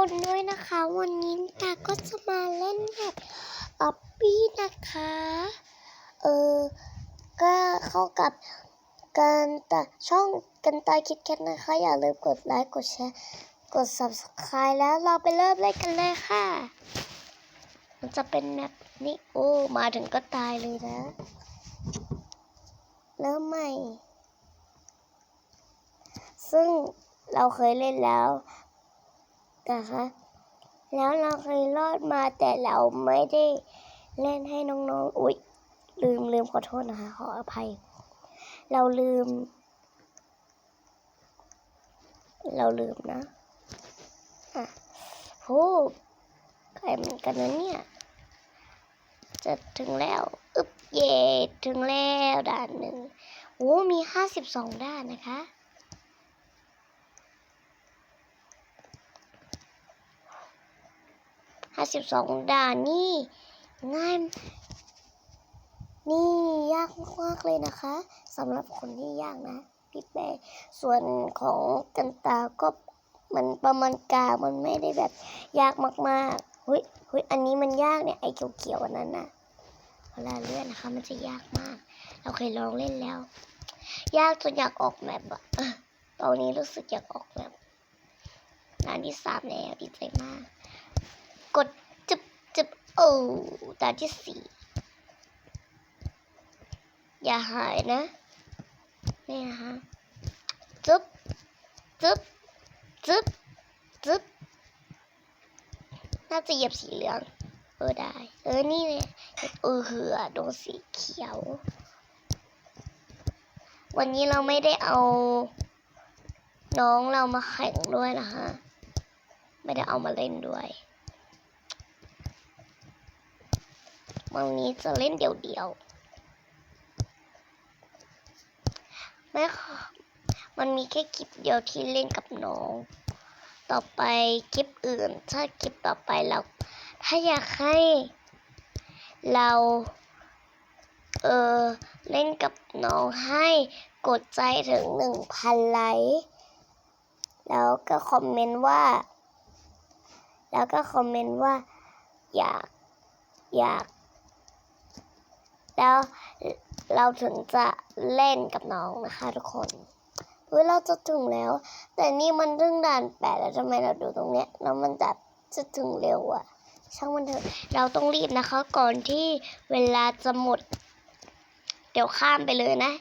คนด้วยนะคะ วันนี้ตาก็จะมาเล่นแบบออปปี้นะคะ เออ ก็เข้ากับการแต่ช่องกันตายคิดแคทนะคะ อย่าลืมกดไลค์กดแชร์กด subscribe แล้วเราไปเริ่มเล่นกันเลยค่ะ มันจะเป็นแบบนี้โอ้มาถึงก็ตายเลยนะ เริ่มใหม่ ซึ่งเราเคยเล่นแล้ว นะคะ แล้วเราเคยรอดมาแต่เราไม่ได้เล่นให้น้องๆ อุ๊ย ลืมลืมขอโทษนะคะ ขออภัย เราลืม เราลืมนะอะโหใครมือนกันนะเนี่ย จะถึงแล้ว อึบเย่ถึงแล้วด่านหนึ่งโอ้มีห้าสิบสองด้านนะคะ ห้าสิบสองด่านนี่ง่ายนี่ยากมากๆเลยนะคะสำหรับคนที่ยากนะ พี่เป้ส่วนของกันตาก็มันประมาณกลางมันไม่ได้แบบยากมากๆเฮ้ยเฮ้ยอันนี้มันยากเนี่ยไอ้เขียวๆอันนั้นนะเวลาเลื่อนนะคะ มันจะยากมาก เราเคยลองเล่นแล้ว ยากจนอยากออกแมปอะตอนนี้รู้สึกอยากออกแมปงานที่สามแล้วดีใจมาก กดจึบจึบโอ้ตาที่สี่อย่าหายนะนี่นะคะจึบจึบจึบจึบน่าจะเหยียบสีเหลือง เออได้ เออนี่เลยเออเหือโดนสีเขียว วันนี้เราไม่ได้เอา น้องเรามาแข่งด้วยนะคะ ไม่ได้เอามาเล่นด้วย วันนี้จะเล่นเดี่ยวๆไม่ค่ะมันมีแค่คลิปเดียวที่เล่นกับน้อง ต่อไปคลิปอื่น ถ้าคลิปต่อไปเรา ถ้าอยากให้เรา เออเล่นกับน้องให้กดใจถึงหนึ่งพันไลค์แล้วก็คอมเมนต์ว่า แล้วก็คอมเมนต์ว่า อยาก อยาก แล้วเราถึงจะเล่นกับน้องนะคะทุกคนเฮ้ยเราจะถึงแล้ว แต่นี่มันเรื่องด่านแปดแล้วทำไมเราดูตรงเนี้ยแล้วมันจะจะถึงเร็วอะช่างมันเถอะเราต้องรีบนะคะ ก่อนที่เวลาจะหมด เดี๋ยวข้ามไปเลยนะ